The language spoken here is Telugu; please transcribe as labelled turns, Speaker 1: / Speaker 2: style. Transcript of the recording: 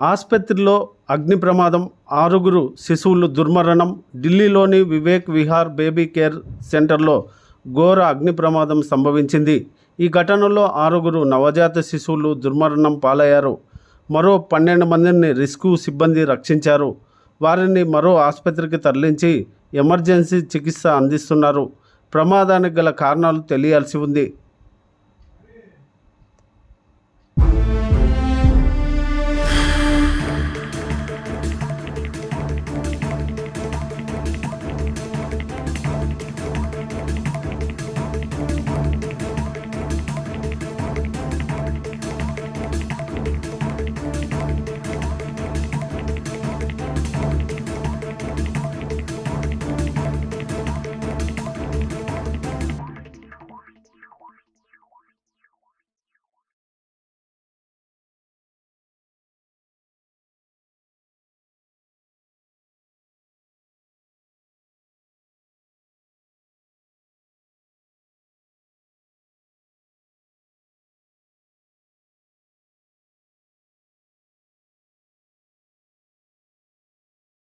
Speaker 1: ఆసుపత్రిలో అగ్ని ప్రమాదం ఆరుగురు శిశువులు దుర్మరణం ఢిల్లీలోని వివేక్ విహార్ బేబీ కేర్ సెంటర్లో ఘోర అగ్ని ప్రమాదం సంభవించింది. ఈ ఘటనలో ఆరుగురు నవజాత శిశువులు దుర్మరణం పాలయ్యారు. మరో పన్నెండు మందిని రెస్క్యూ సిబ్బంది రక్షించారు. వారిని మరో ఆసుపత్రికి తరలించి ఎమర్జెన్సీ చికిత్స అందిస్తున్నారు. ప్రమాదానికి గల కారణాలు తెలియాల్సి ఉంది.